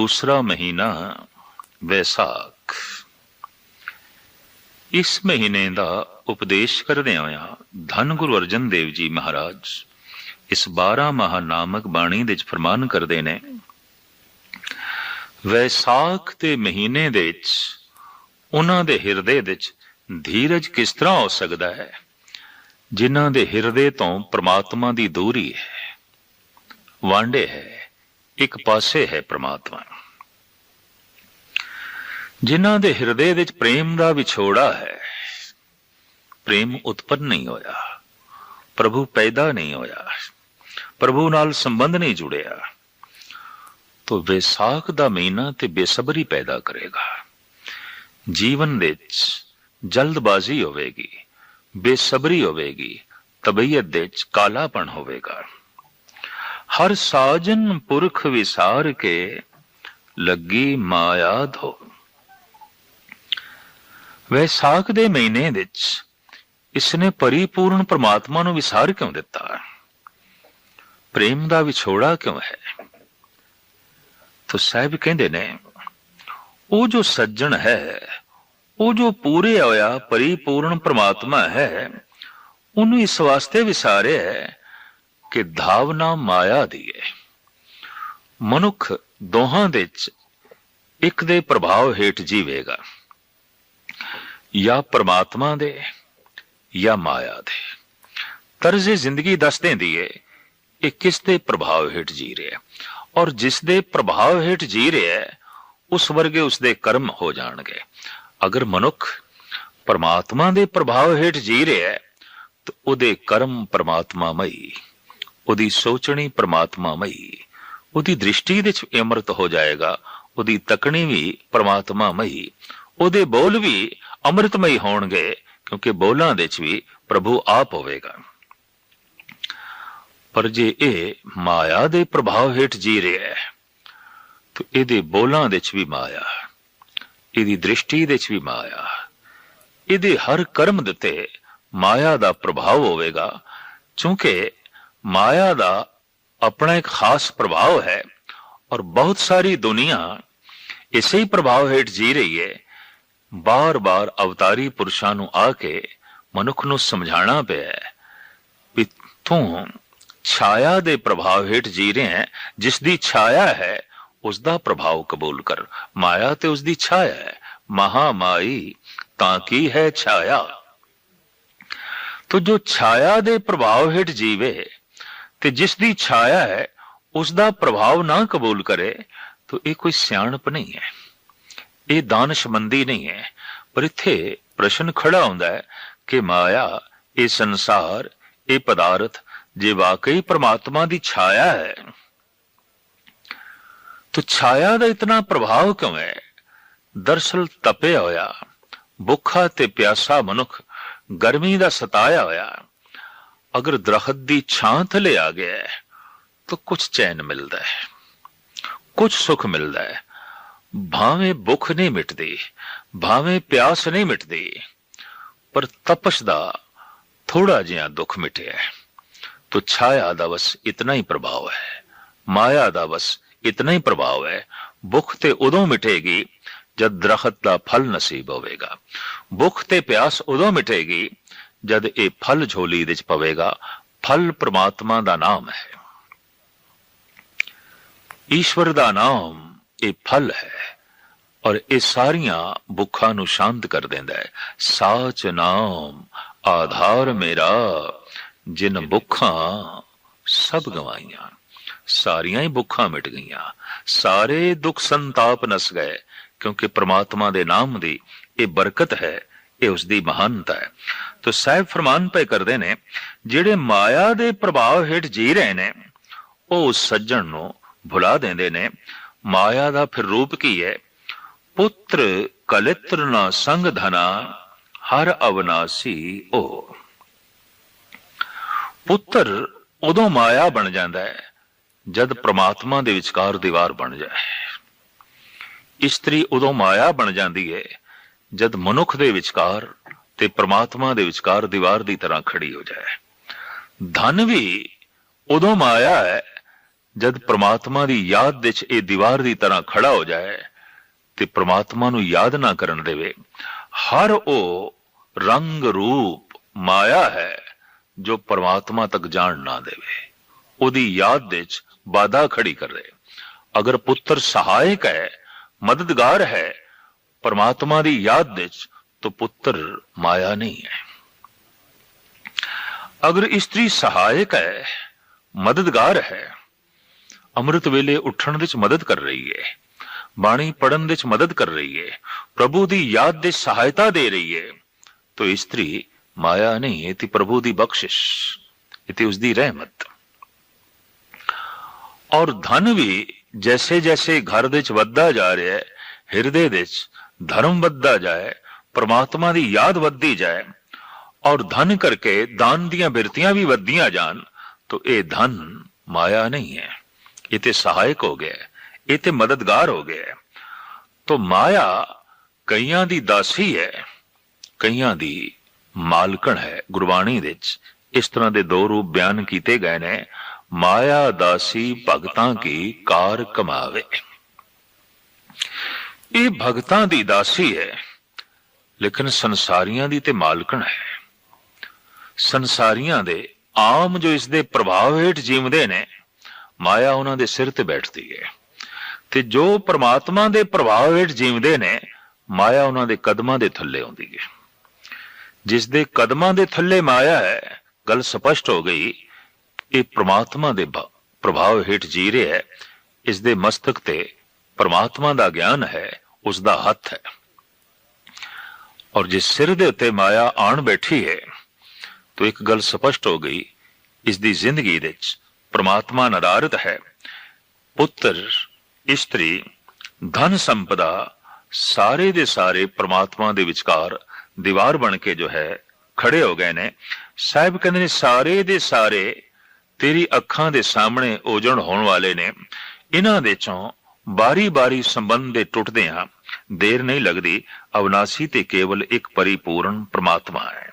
ਦੂਸਰਾ ਮਹੀਨਾ ਵੈਸਾਖ। ਇਸ ਮਹੀਨੇ ਦਾ ਉਪਦੇਸ਼ ਕਰਦੇ ਹੋਇਆ ਧੰਨ ਗੁਰੂ ਅਰਜਨ ਦੇਵ ਜੀ ਮਹਾਰਾਜ ਇਸ 12 ਮਹਾ ਨਾਮਕ ਬਾਣੀ ਦੇ ਵਿੱਚ ਫਰਮਾਨ ਕਰਦੇ ਨੇ, ਵੈਸਾਖ ਦੇ ਮਹੀਨੇ ਦੇ ਵਿੱਚ ਉਹਨਾਂ ਦੇ ਹਿਰਦੇ ਵਿੱਚ ਧੀਰਜ ਕਿਸ ਤਰ੍ਹਾਂ ਹੋ ਸਕਦਾ ਹੈ? ਜਿਨ੍ਹਾਂ ਦੇ ਹਿਰਦੇ ਤੋਂ ਪ੍ਰਮਾਤਮਾ ਦੀ ਦੂਰੀ ਹੈ। ਵਾਂਡੇ ਹੈ, ਇੱਕ ਪਾਸੇ ਹੈ ਪ੍ਰਮਾਤਮਾ। ਜਿਨ੍ਹਾਂ ਦੇ ਹਿਰਦੇ ਵਿੱਚ ਪ੍ਰੇਮ ਦਾ ਵਿਛੋੜਾ ਹੈ। ਪ੍ਰੇਮ ਉਤਪੰਨ ਨਹੀਂ ਹੋਇਆ। ਪ੍ਰਭੂ ਪੈਦਾ ਨਹੀਂ ਹੋਇਆ। ਪ੍ਰਭੂ ਨਾਲ ਸੰਬੰਧ ਨਹੀਂ ਜੁੜਿਆ। ਤੋ ਵਿਸਾਖ ਦਾ ਮਹੀਨਾ ਤੇ ਬੇਸਬਰੀ ਪੈਦਾ ਕਰੇਗਾ। ਜੀਵਨ ਵਿੱਚ ਜਲਦਬਾਜ਼ੀ ਹੋਵੇਗੀ, ਬੇਸਬਰੀ ਹੋਵੇਗੀ, ਤਬੀਅਤ ਦੇ ਵਿੱਚ ਕਾਲਾਪਣ ਹੋਵੇਗਾ। ਹਰ ਸਾਜਨ ਪੁਰਖ ਵਿਸਾਰ ਕੇ ਲੱਗੀ ਮਾਇਆ ਧੋ ਵੈਸਾਖ ਦੇ ਮਹੀਨੇ ਵਿੱਚ ਇਸਨੇ ਪਰਿਪੂਰਨ ਪ੍ਰਮਾਤਮਾ ਨੂੰ ਵਿਸਾਰ ਕਿਉਂ ਦਿੱਤਾ? ਪ੍ਰੇਮ ਦਾ ਵਿਛੋੜਾ ਕਿਉਂ ਹੈ? ਤੋ ਸਾਹਿਬ ਕਹਿੰਦੇ ਨੇ, ਉਹ ਜੋ ਸੱਜਣ ਹੈ, ਉਹ ਜੋ ਪੂਰੇ ਹੋਇਆ ਪਰਿਪੂਰਨ ਪ੍ਰਮਾਤਮਾ ਹੈ, ਉਹਨੂੰ ਇਸ ਵਾਸਤੇ ਵਿਸਾਰਿਆ ਹੈ ਕਿ ਧਾਵਨਾ ਮਾਇਆ ਦੀ ਹੈ। ਮਨੁੱਖ ਦੋਹਾਂ ਦੇ ਵਿੱਚ ਇੱਕ ਦੇ ਪ੍ਰਭਾਵ ਹੇਠ ਜੀਵੇਗਾ। ਜਾਂ ਪ੍ਰਮਾਤਮਾ ਦੇ ਜਾਂ ਮਾਇਆ ਦੇ। ਤਰਜ਼ੇ ਜ਼ਿੰਦਗੀ ਦੱਸ ਦਿੰਦੀ ਏ, ਇਹ ਕਿਸ ਦੇ ਪ੍ਰਭਾਵ ਹੇਠ ਜੀ ਰਿਹਾ ਹੈ? ਔਰ ਜਿਸ ਦੇ ਪ੍ਰਭਾਵ ਹੇਠ ਜੀ ਰਿਹਾ ਉਸ ਵਰਗੇ ਉਸ ਦੇ ਕਰਮ ਹੋ ਜਾਣਗੇ। ਅਗਰ ਮਨੁੱਖ ਪਰਮਾਤਮਾ ਦੇ ਪ੍ਰਭਾਵ ਹੇਠ ਜੀ ਰਿਹਾ ਤਾਂ ਉਹਦੇ ਕਰਮ ਪਰਮਾਤਮਾਮਈ, ਉਹਦੀ ਸੋਚਣੀ ਪਰਮਾਤਮਾਮਈ, ਉਹਦੀ ਦ੍ਰਿਸ਼ਟੀ ਦੇ ਵਿੱਚ ਅਮਰਤ ਹੋ ਜਾਏਗਾ, ਉਹਦੀ ਤਕਣੀ ਵੀ ਪਰਮਾਤਮਾਮਈ, ਉਹਦੇ ਬੋਲ ਵੀ ਅੰਮ੍ਰਿਤਮਈ ਹੋਣਗੇ, ਕਿਉਂਕਿ ਬੋਲਾਂ ਦੇ ਵਿੱਚ ਵੀ ਪ੍ਰਭੂ ਆਪ ਹੋਵੇਗਾ। ਪਰ ਜੇ ਇਹ ਮਾਇਆ ਦੇ ਪ੍ਰਭਾਵ ਹੇਠ ਜੀ ਰਿਹਾ ਹੈ, ਤਾਂ ਇਹਦੇ ਬੋਲਾਂ ਦੇ ਵਿੱਚ ਵੀ ਮਾਇਆ, ਇਹਦੀ ਦ੍ਰਿਸ਼ਟੀ ਦੇ ਵਿੱਚ ਵੀ ਮਾਇਆ, ਇਹਦੇ ਹਰ ਕਰਮ ਦਿੱਤੇ ਮਾਇਆ ਦਾ ਪ੍ਰਭਾਵ ਹੋਵੇਗਾ, ਕਿਉਂਕਿ ਮਾਇਆ ਦਾ ਆਪਣਾ ਇੱਕ ਖਾਸ ਪ੍ਰਭਾਵ ਹੈ ਔਰ ਬਹੁਤ ਸਾਰੀ ਦੁਨੀਆ ਇਸੇ ਹੀ ਪ੍ਰਭਾਵ ਹੇਠ ਜੀ ਰਹੀ ਹੈ ਬਾਰ-ਬਾਰ ਅਵਤਾਰੀ ਪੁਰਸ਼ਾਂ ਨੂੰ ਆ ਕੇ ਮਨੁੱਖ ਨੂੰ ਸਮਝਾਣਾ ਪਿਆ ਹੈ ਵੀ ਤੂੰ ਛਾਇਆ ਦੇ ਪ੍ਰਭਾਵ ਹੇਠ ਜੀ ਰਿਹਾ ਹੈ, ਜਿਸ ਦੀ ਛਾਇਆ ਹੈ, ਉਸ ਦਾ ਪ੍ਰਭਾਵ ਕਬੂਲ ਕਰ। ਮਾਇਆ ਤੇ ਉਸ ਦੀ ਛਾਇਆ ਹੈ। ਮਹਾ ਮਾਈ ਤਾਂ ਕੀ ਹੈ ਛਾਇਆ? ਤੋ ਜੋ ਛਾਇਆ ਦੇ ਪ੍ਰਭਾਵ ਹੇਠ ਜੀਵੇ ਤੇ ਜਿਸ ਦੀ ਛਾਇਆ ਹੈ, ਉਸ ਦਾ ਪ੍ਰਭਾਵ ਨਾ ਕਬੂਲ ਕਰੇ, ਤੋ ਇਹ ਕੋਈ ਸਿਆਣਪ ਨਹੀਂ ਹੈ। ਇਹ ਦਾਨਸ਼ਮੰਦੀ ਨਹੀਂ ਹੈ, ਪਰ ਇੱਥੇ ਪ੍ਰਸ਼ਨ ਖੜਾ ਹੁੰਦਾ ਹੈ ਕਿ ਮਾਇਆ, ਇਹ ਸੰਸਾਰ, ਇਹ ਪਦਾਰਥ, ਜੇ ਵਾਕਈ ਪ੍ਰਮਾਤਮਾ ਦੀ ਛਾਇਆ ਹੈ, ਤੋ ਛਾਇਆ ਦਾ ਇਤਨਾ ਪ੍ਰਭਾਵ ਕਿਉਂ ਹੈ? ਦਰਸਲ ਤਪਿਆ ਹੋਇਆ, ਭੁੱਖਾ ਤੇ ਪਿਆਸਾ ਮਨੁੱਖ ਗਰਮੀ ਦਾ ਸਤਾਇਆ ਹੋਇਆ, ਅਗਰ ਦਰਖਤ ਦੀ ਛਾਂ ਥਲੇ ਆ ਗਿਆ ਹੈ, ਤਾਂ ਕੁਝ ਚੈਨ ਮਿਲਦਾ ਹੈ ਕੁਝ ਸੁਖ ਮਿਲਦਾ ਹੈ ਭਾਵੇਂ ਭੁੱਖ ਨਹੀਂ ਮਿਟਦੀ, ਭਾਵੇਂ ਪਿਆਸ ਨਹੀਂ ਮਿਟਦੀ, ਪਰ ਤਪਸ਼ ਦਾ ਥੋੜਾ ਜਿਹਾ ਦੁੱਖ ਮਿਟਿਆ ਹੈ। ਤੋ ਛਾਇਆ ਦਾ ਬਸ ਇਤਨਾ ਹੀ ਪ੍ਰਭਾਵ ਹੈ, ਮਾਇਆ ਦਾ ਬਸ ਇਤਨਾ ਹੀ ਪ੍ਰਭਾਵ ਹੈ। ਭੁੱਖ ਤੇ ਉਦੋਂ ਮਿਟੇਗੀ ਜਦ ਦਰਖਤ ਦਾ ਫਲ ਨਸੀਬ ਹੋਵੇਗਾ। ਭੁੱਖ ਤੇ ਪਿਆਸ ਉਦੋਂ ਮਿਟੇਗੀ ਜਦ ਇਹ ਫਲ ਝੋਲੀ ਵਿੱਚ ਪਵੇਗਾ। ਫਲ ਪ੍ਰਮਾਤਮਾ ਦਾ ਨਾਮ ਹੈ। ਈਸ਼ਵਰ ਦਾ ਨਾਮ ਇਹ ਫਲ ਹੈ। ਔਰ ਇਹ ਸਾਰੀਆਂ ਭੁੱਖਾਂ ਨੂੰ ਸ਼ਾਂਤ ਕਰ ਦਿੰਦਾ ਹੈ। ਸਾਚ ਨਾਮ, ਆਧਾਰ ਮੇਰਾ, ਜਿਨ ਭੁੱਖਾਂ ਸਭ ਗਵਾਈਆਂ। ਸਾਰੀਆਂ ਹੀ ਭੁੱਖਾਂ ਮਿਟ ਗਈਆਂ। ਸਾਰੇ ਦੁੱਖ ਸੰਤਾਪ ਨਸ ਗਏ, ਕਿਉਂਕਿ ਪ੍ਰਮਾਤਮਾ ਦੇ ਨਾਮ ਦੀ ਇਹ ਬਰਕਤ ਹੈ, ਇਹ ਉਸ ਦੀ ਮਹਾਨਤਾ ਹੈ। ਤੋ ਸਾਹਿਬ ਫਰਮਾਨ ਪਏ ਕਰਦੇ ਨੇ, ਜਿਹੜੇ ਮਾਇਆ ਦੇ ਪ੍ਰਭਾਵ ਹੇਠ ਜੀ ਰਹੇ ਨੇ, ਉਹ ਉਸ ਸੱਜਣ ਨੂੰ ਭੁਲਾ ਦਿੰਦੇ ਨੇ। ਮਾਇਆ ਦਾ ਫਿਰ ਰੂਪ ਕੀ ਹੈ? ਪੁੱਤਰ ਕਲਿਤਰ ਨਾ ਸੰਗ ਧਨਾ, ਹਰ ਅਵਨਾਸੀ ਉਹ ਪੁੱਤਰ ਉਦੋਂ ਮਾਇਆ ਬਣ ਜਾਂਦਾ ਹੈ, ਜਦ ਪ੍ਰਮਾਤਮਾ ਦੇ ਵਿਚਕਾਰ ਦੀਵਾਰ ਬਣ ਜਾਏ। ਇਸਤਰੀ ਉਦੋਂ ਮਾਇਆ ਬਣ ਜਾਂਦੀ ਹੈ, ਜਦ ਮਨੁੱਖ ਦੇ ਵਿਚਕਾਰ ਤੇ ਪ੍ਰਮਾਤਮਾ ਦੇ ਵਿਚਕਾਰ ਦੀਵਾਰ ਦੀ ਤਰ੍ਹਾਂ ਖੜੀ ਹੋ ਜਾਏ। ਧਨ ਵੀ ਉਦੋਂ ਮਾਇਆ ਹੈ, ਜਦ ਪ੍ਰਮਾਤਮਾ ਦੀ ਯਾਦ ਵਿੱਚ ਇਹ ਦੀਵਾਰ ਦੀ ਤਰ੍ਹਾਂ ਖੜਾ ਹੋ ਜਾਏ ਤੇ ਪ੍ਰਮਾਤਮਾ ਨੂੰ ਯਾਦ ਨਾ ਕਰਨ ਦੇਵੇ। ਹਰ ਉਹ ਰੰਗ ਰੂਪ ਮਾਇਆ ਹੈ ਜੋ ਪ੍ਰਮਾਤਮਾ ਤੱਕ ਜਾਣ ਨਾ ਦੇਵੇ। ਉਹਦੀ ਯਾਦ ਦੇ ਵਿੱਚ ਬਾਧਾ ਖੜੀ ਕਰੇ। ਅਗਰ ਪੁੱਤਰ ਸਹਾਇਕ ਹੈ, ਮਦਦਗਾਰ ਹੈ, ਪਰਮਾਤਮਾ ਦੀ ਯਾਦ ਦੇ ਵਿੱਚ ਤਾਂ ਪੁੱਤਰ ਮਾਇਆ ਨਹੀਂ ਹੈ। ਅਗਰ ਇਸਤਰੀ ਸਹਾਇਕ ਹੈ, ਮਦਦਗਾਰ ਹੈ, ਅੰਮ੍ਰਿਤ ਵੇਲੇ ਉੱਠਣ ਵਿੱਚ ਮਦਦ ਕਰ ਰਹੀ ਹੈ। ਬਾਣੀ ਪੜਨ ਵਿੱਚ ਮਦਦ ਕਰ ਰਹੀ ਹੈ ਪ੍ਰਭੂ ਦੀ ਯਾਦ ਦੇ ਸਹਾਇਤਾ ਦੇ ਰਹੀ ਹੈ तो ਇਸਤਰੀ, ਮਾਇਆ ਨਹੀਂ ਹੈ ਤੇ ਪ੍ਰਭੂ ਦੀ ਬਖਸ਼ਿਸ਼। ਇਹ ਉਸ ਦੀ ਰਹਿਮਤ। ਔਰ ਧਨ ਵੀ ਜੈਸੇ ਜੈਸੇ ਘਰ ਦੇ ਵਿੱਚ ਵੱਧਦਾ ਜਾ ਰਿਹਾ ਹੈ, ਹਿਰਦੇ ਦੇ ਵਿੱਚ ਧਰਮ ਵੱਧਦਾ ਜਾਏ, ਪ੍ਰਮਾਤਮਾ ਦੀ ਯਾਦ ਵੱਧਦੀ ਜਾਏ, ਔਰ ਧਨ ਕਰਕੇ ਦਾਨ ਦੀਆਂ ਬਿਰਤੀਆਂ ਵੀ ਵੱਧਦੀਆਂ ਜਾਣ, ਤਾਂ ਇਹ ਧਨ ਮਾਇਆ ਨਹੀਂ ਹੈ। ਇਹ ਤੇ ਸਹਾਇਕ ਹੋ ਗਿਆ ਇਹ ਤੇ ਮਦਦਗਾਰ ਹੋ ਗਿਆ ਤੋ ਮਾਇਆ ਕਈਆਂ ਦੀ ਦਾਸੀ ਹੈ, ਕਈਆਂ ਦੀ ਮਾਲਕਣ ਹੈ। ਗੁਰਬਾਣੀ ਵਿੱਚ ਇਸ ਤਰ੍ਹਾਂ ਦੇ ਦੋ ਰੂਪ ਬਿਆਨ ਕੀਤੇ ਗਏ ਨੇ, ਮਾਇਆ ਦਾਸੀ ਭਗਤਾਂ ਕੀ ਕਾਰ ਕਮਾਵੇ। ਇਹ ਭਗਤਾਂ ਦੀ ਦਾਸੀ ਹੈ, ਲੇਕਿਨ ਸੰਸਾਰੀਆਂ ਦੀ ਤੇ ਮਾਲਕਣ ਹੈ। ਸੰਸਾਰੀਆਂ ਦੇ ਆਮ ਜੋ ਇਸ ਦੇ ਪ੍ਰਭਾਵ ਹੇਠ ਜੀਵਦੇ ਨੇ, ਮਾਇਆ ਉਹਨਾਂ ਦੇ ਸਿਰ ਤੇ ਬੈਠਦੀ ਹੈ। ਤੇ ਜੋ ਪ੍ਰਮਾਤਮਾ ਦੇ ਪ੍ਰਭਾਵ ਹੇਠ ਜੀਵਦੇ ਨੇ, ਮਾਇਆ ਉਹਨਾਂ ਦੇ ਕਦਮਾਂ ਦੇ ਥੱਲੇ ਆਉਂਦੀ ਹੈ ਜਿਸ ਦੇ ਕਦਮਾਂ ਦੇ ਥੱਲੇ ਮਾਇਆ ਹੈ, ਗੱਲ ਸਪਸ਼ਟ ਹੋ ਗਈ ਇਹ ਪ੍ਰਮਾਤਮਾ ਦੇ ਪ੍ਰਭਾਵ ਹੇਠ ਜੀ ਰਿਹਾ ਹੈ। ਇਸ ਦੇ ਮਸਤਕ ਤੇ ਪਰਮਾਤਮਾ ਦਾ ਗਿਆਨ ਹੈ, ਉਸ ਦਾ ਹੱਥ ਹੈ। ਔਰ ਜਿਸ ਸਿਰ ਦੇ ਉੱਤੇ ਮਾਇਆ ਆਣ ਬੈਠੀ ਹੈ, ਤਾਂ ਇੱਕ ਗੱਲ ਸਪਸ਼ਟ ਹੋ ਗਈ, ਇਸ ਦੀ ਜ਼ਿੰਦਗੀ ਵਿੱਚ ਪ੍ਰਮਾਤਮਾ ਨਦਾਰਤ ਹੈ। ਪੁੱਤਰ ਇਸਤਰੀ, ਧਨ ਸੰਪਦਾ ਸਾਰੇ ਦੇ ਸਾਰੇ ਪ੍ਰਮਾਤਮਾ ਦੇ ਵਿਚਕਾਰ ਦੀਵਾਰ ਬਣ ਕੇ ਜੋ ਹੈ, ਖੜੇ ਹੋ ਗਏ ਨੇ। ਸਾਹਿਬ ਕਹਿੰਦੇ ਨੇ, ਸਾਰੇ ਦੇ ਸਾਰੇ ਤੇਰੀ ਅੱਖਾਂ ਦੇ ਸਾਹਮਣੇ ਉਜੜ ਹੋਣ ਵਾਲੇ ਨੇ। ਇਹਨਾਂ ਦੇ ਚੋਂ ਬਾਰੀ-ਬਾਰੀ ਸੰਬੰਧ ਦੇ ਟੁੱਟਦੇ ਆ ਦੇਰ ਨਹੀਂ ਲੱਗਦੀ। ਅਵਨਾਸੀ ਤੇ ਕੇਵਲ ਇੱਕ ਪਰਿਪੂਰਨ ਪ੍ਰਮਾਤਮਾ ਹੈ।